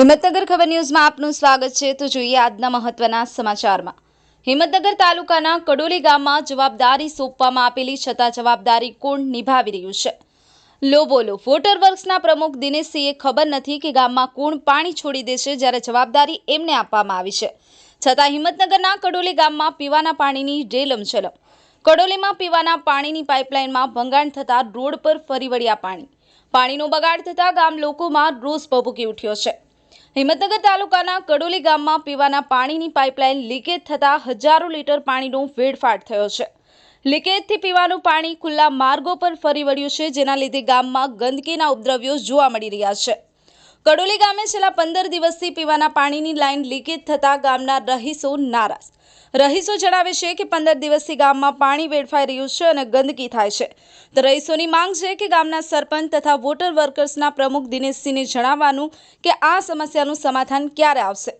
હિંમતનગર ખબર ન્યૂઝમાં આપનું સ્વાગત છે. તો જોઈએ આજના મહત્વના સમાચારમાં. હિંમતનગર તાલુકાના કડોલી ગામમાં જવાબદારી સોંપવામાં આપેલી છતાં જવાબદારી કોણ નિભાવી રહ્યું છે? લો બોલો. વોટર વર્ક્સના પ્રમુખ દિનેશસિંહે ખબર નથી કે ગામમાં કોણ પાણી છોડી દેશે જ્યારે જવાબદારી એમને આપવામાં આવી છે. છતાં હિંમતનગરના કડોલી ગામમાં પીવાના પાણીની રેલમછલમ કડોલીમાં પીવાના પાણીની પાઇપલાઇનમાં ભંગાણ થતાં રોડ પર ફરી વળ્યા પાણી. પાણીનો બગાડ થતાં ગામ લોકોમાં રોષ ભભૂકી ઉઠ્યો છે. હિંમતનગર તાલુકાના કડોલી ગામમાં પીવાના પાણીની પાઇપલાઇન લીકેજ થતાં હજારો લીટર પાણીનો વેડફાટ થયો છે. લીકેજથી પીવાનું પાણી ખુલ્લા માર્ગો પર ફરી વળ્યું છે, જેના લીધે ગામમાં ગંદકીના ઉપદ્રવ્યો જોવા મળી રહ્યા છે. કડોલી ગામે છેલ્લા પંદર દિવસથી પીવાના પાણીની લાઇન લીકેજ થતાં ગામના રહીશો નારાજ. રહીશો જણાવે છે કે પંદર દિવસથી ગામમાં પાણી વેડફાઈ રહ્યું છે અને ગંદકી થાય છે. તો રહીશોની માંગ છે કે ગામના સરપંચ તથા વોટર વર્કર્સના પ્રમુખ દિનેશસિંહને જણાવવાનું કે આ સમસ્યાનું સમાધાન ક્યારે આવશે.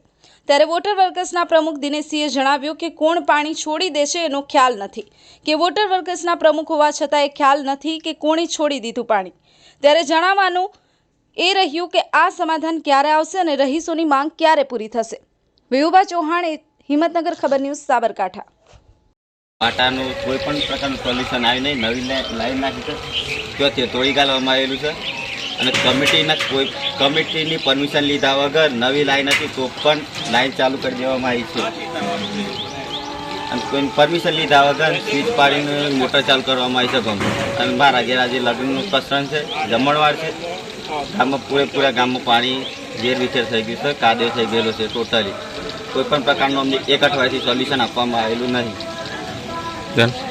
ત્યારે વોટર વર્કર્સના પ્રમુખ દિનેશસિંહે જણાવ્યું કે કોણ પાણી છોડી દેશે એનો ખ્યાલ નથી. કે વોટર વર્કર્સના પ્રમુખ હોવા છતાં એ ખ્યાલ નથી કે કોણે છોડી દીધું પાણી. ત્યારે જણાવવાનું એ રહ્યું કે આ સમાધાન ક્યારે આવશે અને રહીશોની માંગ ક્યારે પૂરી થશે. વિહુબા ચૌહાણ, હિંમતનગર ખબર ન્યૂઝ, સાબરકાંઠા. પાટાનું કોઈ પણ પ્રકારનું સોલ્યુશન આવ્યું નહીં. નવી લાઈ- લાઈન નાખી છે. ત્યાંથી તોડી ગાળવામાં આવેલું છે. અને કમિટીના કોઈ, કમિટીની પરમિશન લીધા વગર નવી લાઈન હતી તો પણ લાઈન ચાલુ કરી દેવામાં આવી છે. અને કોઈ પરમિશન લીધા વગર સ્વીચ પાડીને મોટર ચાલુ કરવામાં આવી છે. ગમે અને મારા ઘેર આજે લગ્નનું પ્રસંગ છે. જમણવાર છે. ગામમાં પૂરેપૂરા ગામમાં પાણી વેરવિખેર થઈ ગયું છે, કાદવ થઈ ગયેલો છે ટોટલી કોઈ પણ પ્રકારનું અમને એક અઠવાડિયાથી સોલ્યુશન આપવામાં આવેલું ધન